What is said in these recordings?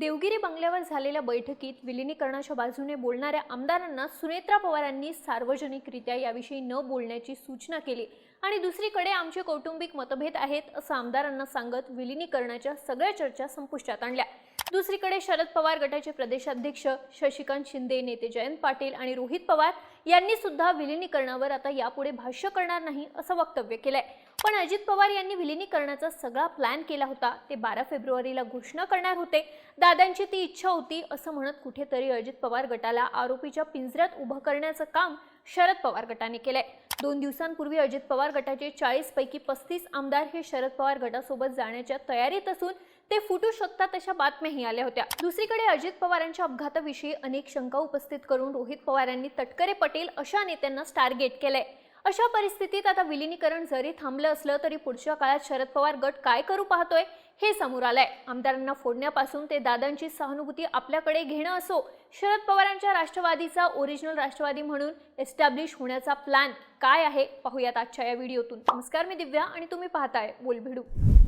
देवगिरी बंगल्यावर झालेल्या बैठकीत विलिनीकरणाच्या बाजूने बोलणाऱ्या आमदारांना सुनेत्रा पवारांनी सार्वजनिकरित्या याविषयी न बोलण्याची सूचना केली. आणि दुसरीकडे आमचे कौटुंबिक मतभेद आहेत असं आमदारांना सांगत विलिनीकरणाच्या सगळ्या चर्चा संपुष्टात आणल्या. दुसरीकडे शरद पवार गटाचे प्रदेशाध्यक्ष शशिकांत शिंदे नेते जयंत पाटील आणि रोहित पवार यांनी सुद्धा विलिनीकरणावर आता यापुढे भाष्य करणार नाही असं वक्तव्य केलंय. पण अजित पवार यांनी विलिनीकरणाचा सगळा प्लॅन केला होता. ते बारा फेब्रुवारीला घोषणा करणार होते. दादांची ती इच्छा होती असं म्हणत कुठेतरी अजित पवार गटाला आरोपीच्या पिंजऱ्यात उभं करण्याचं काम शरद पवार गटाने केलंय. दोन दिवसांपूर्वी अजित पवार गटाचे चाळीस पैकी पस्तीस आमदार हे शरद पवार गटासोबत जाण्याच्या तयारीत असून ते फुटू शकतात अशा बातम्याही आल्या होत्या. दुसरीकडे अजित पवारांच्या अपघाताविषयी अनेक शंका उपस्थित करून रोहित पवारांनी तटकरे पटेल अशा नेत्यांनाच टार्गेट केलंय. अशा परिस्थितीत आता विलिनीकरण जरी थांबलं असलं तरी पुढच्या काळात शरद पवार गट काय करू पाहतोय हे समोर आलंय. आमदारांना फोडण्यापासून ते दादांची सहानुभूती आपल्याकडे घेणं असो शरद पवारांच्या राष्ट्रवादीचा ओरिजिनल राष्ट्रवादी म्हणून एस्टॅब्लिश होण्याचा प्लॅन काय आहे पाहूयात आजच्या या व्हिडिओतून. नमस्कार मी दिव्या आणि तुम्ही पाहताय बोलभिडू.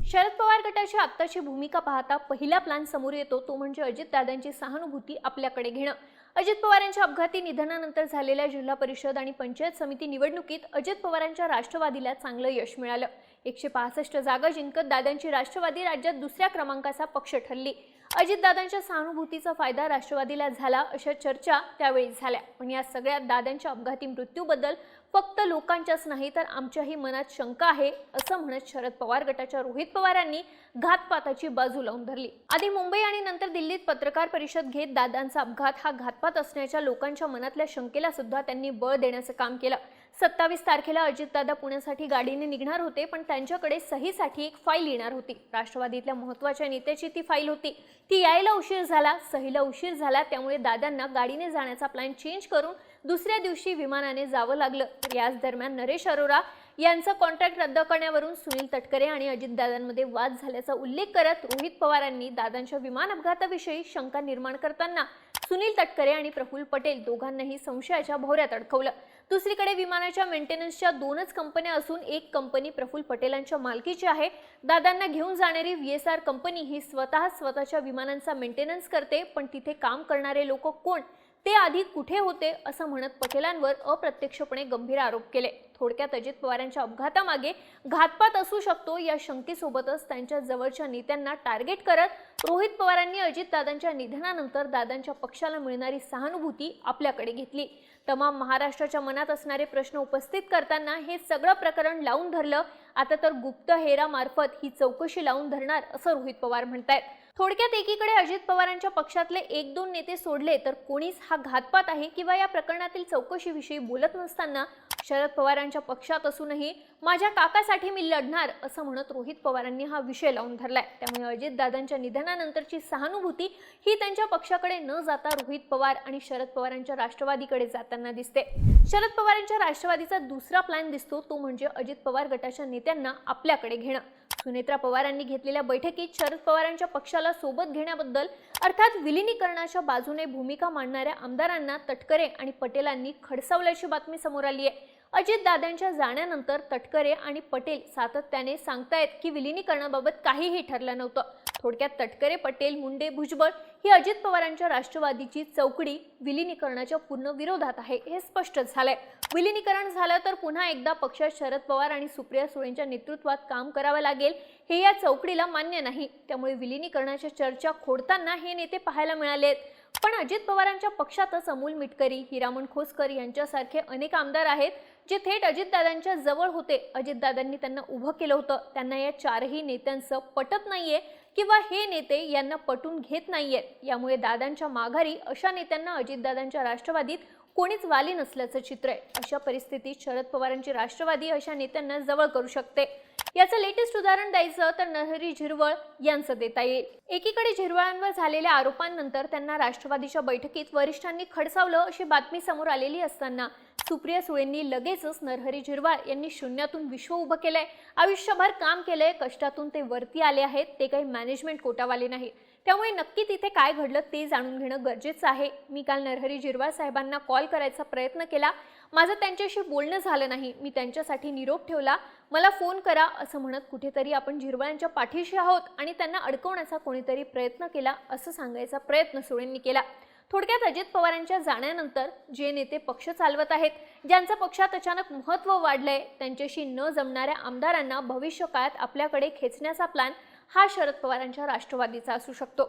शरद पवार गटाची आत्ताची भूमिका पाहता पहिला प्लॅन समोर येतो तो म्हणजे अजितदादांची सहानुभूती आपल्याकडे घेणं. अजित पवारांच्या अपघाती निधनानंतर झालेल्या जिल्हा परिषद आणि पंचायत समिती निवडणुकीत अजित पवारांच्या राष्ट्रवादीला चांगलं यश मिळालं. एकशे पासष्ट जागा जिंकत दादांची राष्ट्रवादी राज्यात दुसऱ्या क्रमांकाचा पक्ष ठरली. अजितदादांच्या सहानुभूतीचा फायदा राष्ट्रवादीला झाला अशा चर्चा त्यावेळी झाल्या. पण या सगळ्यात दादांच्या अपघाती मृत्यूबद्दल फक्त लोकांच्याच नाही तर आमच्याही मनात शंका आहे असं म्हणत शरद पवार गटाच्या रोहित पवारांनी घातपाताची बाजू लावून धरली. आधी मुंबई आणि नंतर दिल्लीत पत्रकार परिषद घेत दादांचा अपघात हा घातपात असण्याच्या लोकांच्या मनातल्या शंकेला सुद्धा त्यांनी बळ देण्याचं काम केलं. सत्तावीस तारखेला अजितदादा पुण्यासाठी गाडीने निघणार होते पण त्यांच्याकडे सहीसाठी एक फाईल येणार होती. राष्ट्रवादीतल्या महत्त्वाच्या नेत्याची ती फाईल होती. ती यायला उशीर झाला सहीला उशीर झाला त्यामुळे दादांना गाडीने जाण्याचा प्लॅन चेंज करून दुसऱ्या दिवशी विमानाने जावं लागलं. तर याच दरम्यान नरेश अरोरा यांचं कॉन्ट्रॅक्ट रद्द करण्यावरून सुनील तटकरे आणि अजितदादांमध्ये वाद झाल्याचा उल्लेख करत रोहित पवारांनी दादांच्या विमान अपघाताविषयी शंका निर्माण करताना सुनील तटकरे आणि प्रफुल्ल पटेल दोघांनाही संशयाच्या भोवऱ्यात अडकवलं. दुसरीकडे विमानाच्या मेंटेनन्सच्या दोनच कंपन्या असून एक कंपनी प्रफुल्ल पटेलांच्या मालकीची आहे. दादांना घेऊन जाणारी व्ही एस आर कंपनी ही स्वतः स्वतःच्या विमानांचा मेंटेनन्स करते पण तिथे काम करणारे लोक कोण? ते आधी कुठे होते असं म्हणत पटेलांवर अप्रत्यक्षपणे गंभीर आरोप केले. थोडक्यात अजित पवारांच्या अपघातामागे घातपात असू शकतो या शंकेसोबतच त्यांच्या जवळच्या नेत्यांना टार्गेट करत रोहित पवारांनी अजितदादांच्या निधनानंतर दादांच्या पक्षाला मिळणारी सहानुभूती आपल्याकडे घेतली. तमाम महाराष्ट्राच्या मनात असणारे प्रश्न उपस्थित करताना हे सगळं प्रकरण लावून धरलं. आता तर गुप्त हेरामार्फत ही चौकशी लावून धरणार असं रोहित पवार म्हणतायत. थोडक्यात एकीकडे अजित पवारांच्या पक्षातले एक दोन नेते सोडले तर कोणीच हा घातपात आहे किंवा या प्रकरणातील चौकशीविषयी बोलत नसताना शरद पवारांच्या पक्षात असूनही माझ्या काकासाठी मी लढणार असं म्हणत रोहित पवारांनी हा विषय लावून धरलाय. त्यामुळे अजितदादांच्या निधनानंतरची सहानुभूती ही त्यांच्या पक्षाकडे न जाता रोहित पवार आणि शरद पवारांच्या राष्ट्रवादीकडे जाताना दिसते. शरद पवारांच्या राष्ट्रवादीचा दुसरा प्लॅन दिसतो तो म्हणजे अजित पवार गटाच्या नेत्यांना आपल्याकडे घेणं. सुनेत्रा पवारांनी घेतलेल्या बैठकीत शरद पवारांच्या पक्षाला सोबत घेण्याबद्दल अर्थात विलिनीकरणाच्या बाजूने भूमिका मांडणाऱ्या आमदारांना तटकरे आणि पटेलांनी खडसावल्याची बातमी समोर आली आहे. अजितदादांच्या जाण्यानंतर तटकरे आणि पटेल सातत्याने सांगतायत की विलिनीकरणाबाबत काहीही ठरलं नव्हतं. थोडक्यात तटकरे पटेल मुंडे भुजबळ ही अजित पवारांच्या राष्ट्रवादीची चौकडी विलिनीकरणाच्या पूर्ण विरोधात आहे हे स्पष्ट झालंय. विलिनीकरण झालं तर पुन्हा एकदा पक्षात शरद पवार आणि सुप्रिया सुळेंच्या नेतृत्वात काम करावं लागेल हे या चौकडीला मान्य नाही. त्यामुळे विलिनीकरणाच्या चर्चा खोडताना हे नेते पाहायला मिळालेत पण अजित पवारांच्या पक्षातच अमोल मिटकरी हिरामण खोसकर यांच्यासारखे अनेक आमदार आहेत जे थेट अजितदादांच्या जवळ होते. अजितदादांनी त्यांना उभं केलं होतं. त्यांना या चारही नेत्यांचं पटत नाहीये. किंवा हे नेते यांना पटून घेत नाहीयेत. यामुळे दादांच्या माघारी अशा नेत्यांना अजितदादांच्या राष्ट्रवादीत कोणीच वाली नसल्याचं चित्र आहे. अशा परिस्थितीत शरद पवारांची राष्ट्रवादी अशा नेत्यांना जवळ करू शकते. याचं लेटेस्ट उदाहरण द्यायचं तर नरहरी झिरवळ यांचं देता येईल. एकीकडे झिरवळांवर झालेल्या आरोपांनंतर त्यांना राष्ट्रवादीच्या बैठकीत वरिष्ठांनी खडसावलं अशी बातमी समोर आलेली असताना सुप्रिया सुळेंनी लगेचच नरहरी झिरवाळ यांनी शून्यातून विश्व उभं केलंय. आयुष्यभर काम केलंय कष्टातून ते वरती आले आहेत ते काही मॅनेजमेंट कोटावाले नाही. त्यामुळे नक्की तिथे काय घडलं ते जाणून घेणं गरजेचं आहे. मी काल नरहरी जिरवाळ साहेबांना कॉल करायचा प्रयत्न केला. माझं त्यांच्याशी बोलणं झालं नाही. मी त्यांच्यासाठी निरोप ठेवला. मला फोन करा असं म्हणत कुठेतरी आपण जिरवाळांच्या पाठीशी आहोत आणि त्यांना अडकवण्याचा कोणीतरी प्रयत्न केला असं सांगायचा प्रयत्न सुळेंनी केला. थोडक्यात अजित पवारांच्या जाण्यानंतर जे नेते पक्ष चालवत आहेत ज्यांचं पक्षात अचानक महत्त्व वाढलंय त्यांच्याशी न जमणाऱ्या आमदारांना भविष्य काळात आपल्याकडे खेचण्याचा प्लॅन हा शरद पवारांच्या राष्ट्रवादीचा असू शकतो.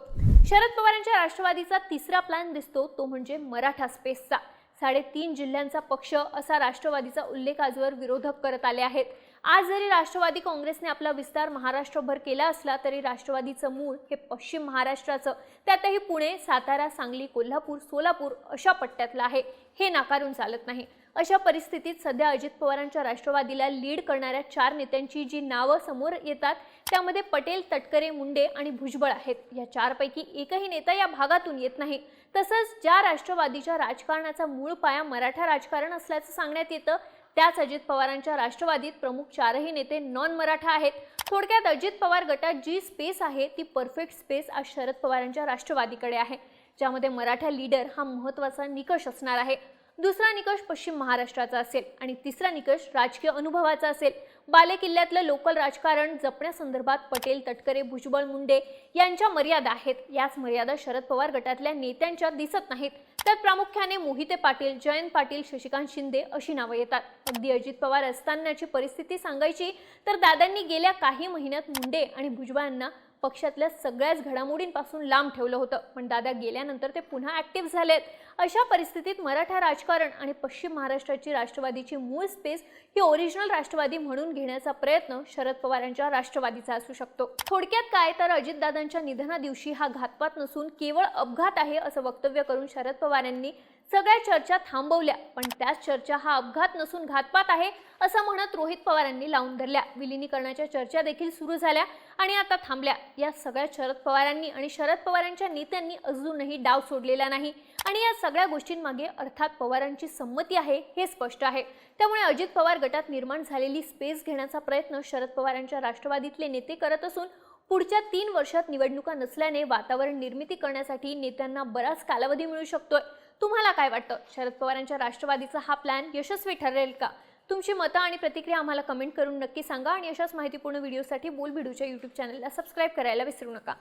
शरद पवारांच्या राष्ट्रवादीचा तिसरा प्लॅन दिसतो तो म्हणजे मराठा स्पेसचा साडेतीन जिल्ह्यांचा पक्ष असा राष्ट्रवादीचा उल्लेख आजवर विरोधक करत आले आहेत. आज जरी राष्ट्रवादी काँग्रेसने आपला विस्तार महाराष्ट्रभर केला असला तरी राष्ट्रवादीचं मूळ हे पश्चिम महाराष्ट्राचं. त्यातही पुणे सातारा सांगली कोल्हापूर सोलापूर अशा पट्ट्यातलं आहे. हे नाकारून चालत नाही. अशा परिस्थितीत सध्या अजित पवारांच्या राष्ट्रवादीला लीड करणाऱ्या चार नेत्यांची जी नावं समोर येतात त्यामध्ये पटेल तटकरे मुंडे आणि भुजबळ आहेत. या चारपैकी एकही नेता या भागातून येत नाही. तसंच ज्या राष्ट्रवादीच्या राजकारणाचा मूळ पाया मराठा राजकारण असल्याचं सांगण्यात येतं त्याच अजित पवारांच्या राष्ट्रवादीत प्रमुख चारही नेते नॉन मराठा आहेत. थोडक्यात अजित पवार गटात जी स्पेस आहे ती परफेक्ट स्पेस आज शरद पवारांच्या राष्ट्रवादीकडे आहे ज्यामध्ये मराठा लीडर हा महत्त्वाचा निकष असणार आहे. दुसरा निकष पश्चिम महाराष्ट्राचा असेल आणि तिसरा निकष राजकीय अनुभवाचा असेल. बालेकिल्ल्यातलं लोकल राजकारण जपण्यासंदर्भात पटेल तटकरे भुजबळ मुंडे यांच्या मर्यादा आहेत. याच मर्यादा शरद पवार गटातल्या नेत्यांच्या दिसत नाहीत. तर प्रामुख्याने मोहिते पाटील जयंत पाटील शशिकांत शिंदे अशी नावं येतात. अगदी अजित पवार असतानाची परिस्थिती सांगायची तर दादांनी गेल्या काही महिन्यात मुंडे आणि भुजबळांना पक्षातल्या सगळ्याच घडामोडींपासून लांब ठेवलं होतं. पण दादा गेल्यानंतर ते पुन्हा ऍक्टिव्ह झालेत. अशा परिस्थितीत मराठा राजकारण आणि पश्चिम महाराष्ट्राची राष्ट्रवादीची मूळ स्पेस ही ओरिजिनल राष्ट्रवादी म्हणून घेण्याचा प्रयत्न शरद पवारांच्या राष्ट्रवादीचा असू शकतो. थोडक्यात काय तर अजितदादांच्या निधना दिवशी हा घातपात नसून केवळ अपघात आहे असं वक्तव्य करून शरद पवारांनी सगळ्या चर्चा थांबवल्या. पण त्याच चर्चा हा अपघात नसून घातपात आहे असं म्हणत रोहित पवारांनी लावून धरल्या. विलिनीकरणाच्या चर्चा देखील सुरू झाल्या आणि आता थांबल्या. या सगळ्या शरद पवारांनी आणि शरद पवारांच्या नेत्यांनी अजूनही डाव सोडलेला नाही. आणि या सगळ्या गोष्टींमागे अर्थात पवारांची संमती आहे हे स्पष्ट आहे. त्यामुळे अजित पवार गटात निर्माण झालेली स्पेस घेण्याचा प्रयत्न शरद पवारांच्या राष्ट्रवादीतले नेते करत असून पुढच्या तीन वर्षात निवडणुका नसल्याने वातावरण निर्मिती करण्यासाठी नेत्यांना बराच कालावधी मिळू शकतोय. तुम्हाला काय वाटतं? शरद पवारांच्या राष्ट्रवादीचा हा प्लॅन यशस्वी ठरेल का? तुमची मतं आणि प्रतिक्रिया आम्हाला कमेंट करून नक्की सांगा आणि अशाच माहितीपूर्ण व्हिडिओसाठी बोलबिडूच्या यूट्यूब चॅनलला सबस्क्राईब करायला विसरू नका.